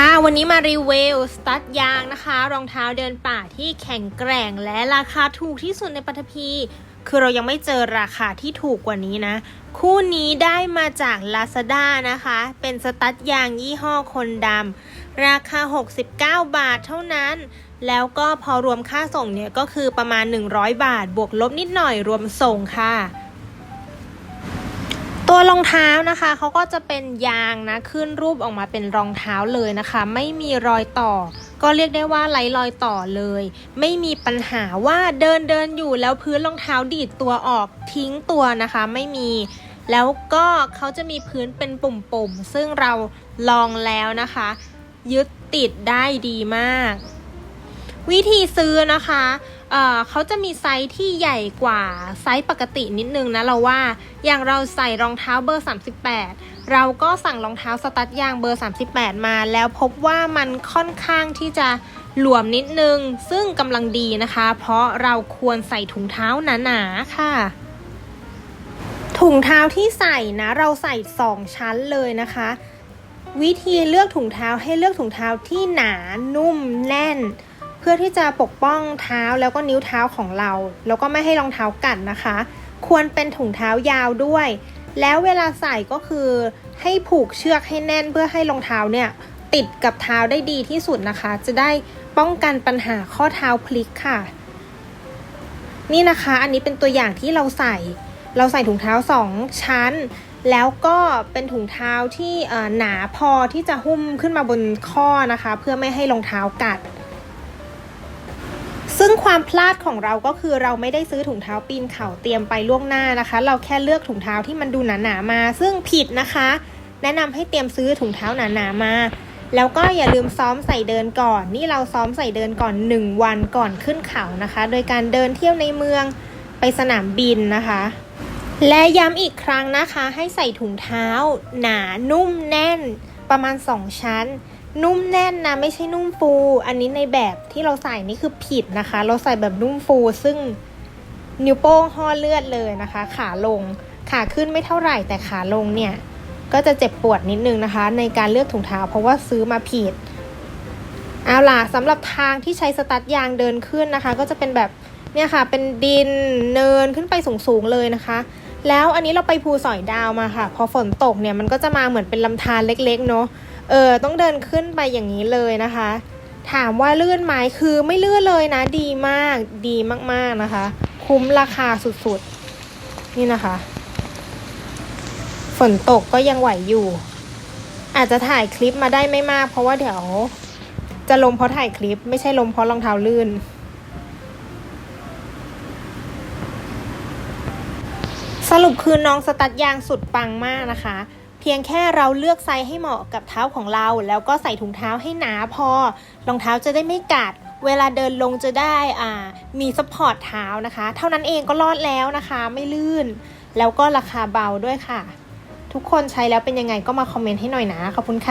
ค่ะวันนี้มารีวิวสตัดยางนะคะ รองเท้าเดินป่าที่แข็งแกร่งและราคาถูกที่สุดในปัตภีคือเรายังไม่เจอราคาที่ถูกกว่านี้นะ คู่นี้ได้มาจาก Lazada นะคะ เป็นสตัดยางยี่ห้อคนดำราคา 69 บาทเท่านั้น แล้วก็พอรวมค่าส่งเนี่ยก็คือประมาณ 100 บาท บวกลบนิดหน่อยรวมส่งค่ะ ตัวรองเท้านะคะเขาก็จะเป็นยางนะขึ้นรูปออกมาเป็นรองเท้าเลยนะคะ ไม่มีรอยต่อ ก็เรียกได้ว่าไร้รอยต่อเลย ไม่มีปัญหาว่าเดินเดินอยู่แล้วพื้นรองเท้าดีดตัวออกทิ้งตัวนะคะ ไม่มี แล้วก็เขาจะมีพื้นเป็นปุ่มๆ ซึ่งเราลองแล้วนะคะ ยึดติดได้ดีมาก วิธีซื้อนะคะ เขาจะมีไซส์ที่ใหญ่กว่าไซส์ปกตินิดนึงนะเราว่าอย่างเราใส่รองเท้าเบอร์ 38 เราก็สั่งรองเท้าสตัดยางเบอร์ 38 มา แล้วพบว่ามันค่อนข้างที่จะหลวมนิดนึง ซึ่งกำลังดีนะคะ เพราะเราควรใส่ถุงเท้าหนาๆค่ะ ถุงเท้าที่ใส่นะ เราใส่ 2 ชั้นเลยนะคะ วิธีเลือกถุงเท้าให้เลือกถุงเท้าที่หนานุ่มแน่น พื่อที่จะปกป้องเท้าแล้วก็นิ้วเท้าของเรา แล้วก็ไม่ให้รองเท้ากัดนะคะ ควรเป็นถุงเท้ายาวด้วย แล้วเวลาใส่ก็คือให้ผูกเชือกให้แน่นเพื่อให้รองเท้าเนี่ยติดกับเท้าได้ดีที่สุดนะคะ จะได้ป้องกันปัญหาข้อเท้าพลิกค่ะ นี่นะคะอันนี้เป็นตัวอย่างที่เราใส่ เราใส่ถุงเท้าสองชั้น แล้วก็เป็นถุงเท้าที่หนาพอที่จะหุ้มขึ้นมาบนข้อนะคะ เพื่อไม่ให้รองเท้ากัด ซึ่งความพลาดของเราก็คือเราไม่ได้ซื้อถุงเท้าปีนเขาเตรียมไปล่วงหน้านะคะ เราแค่เลือกถุงเท้าที่มันดูหนาๆมา ซึ่งผิดนะคะ แนะนำให้เตรียมซื้อถุงเท้าหนาๆมา แล้วก็อย่าลืมซ้อมใส่เดินก่อน นี่เราซ้อมใส่เดินก่อน 1 วันก่อนขึ้นเขานะคะ โดยการเดินเที่ยวในเมืองไปสนามบินนะคะ และย้ำอีกครั้งนะคะ ให้ใส่ถุงเท้า หนานุ่มแน่นประมาณ 2 ชั้น นุ่มแน่นนะไม่ใช่นุ่มฟู อันนี้ในแบบที่เราใส่นี่คือผิดนะคะ เราใส่แบบนุ่มฟู ซึ่งนิ้วโป้งห่อเลือดเลยนะคะ ขาลงขาขึ้นไม่เท่าไหร่แต่ขาลงเนี่ย ก็จะเจ็บปวดนิดนึงนะคะ ในการเลือกถุงเท้าเพราะว่าซื้อมาผิดเอาล่ะสำหรับทางที่ใช้สตัดยางเดินขึ้นนะคะ ก็จะเป็นแบบเนี่ยค่ะเป็นดินเนินขึ้นไปสูงๆเลยนะคะ แล้วอันนี้เราไปภูสอยดาวมาค่ะ พอฝนตกเนี่ยมันก็จะมาเหมือนเป็นลำธารเล็กๆเนาะ เออต้องเดินขึ้นไปอย่างนี้เลยนะคะ ถามว่าลื่นไหมคือไม่ลื่นเลยนะ ดีมากดีมากๆนะคะ คุ้มราคาสุดๆ นี่นะคะ ฝนตกก็ยังไหวอยู่ อาจจะถ่ายคลิปมาได้ไม่มาก เพราะว่าเดี๋ยว จะลมเพราะถ่ายคลิป ไม่ใช่ลมเพราะรองเท้าลื่น สรุปคือน้องสตัดยางสุดปังมากนะคะ พียงแค่เราเลือกไซส์ให้เหมาะกับเท้าของเรา แล้วก็ใส่ถุงเท้าให้หนาพอ รองเท้าจะได้ไม่กัด เวลาเดินลงจะได้อ่ามีซัพพอร์ตเท้านะคะ เท่านั้นเองก็รอดแล้วนะคะ ไม่ลื่น แล้วก็ราคาเบาด้วยค่ะ ทุกคนใช้แล้วเป็นยังไงก็มาคอมเมนต์ให้หน่อยนะ ขอบคุณค่ะ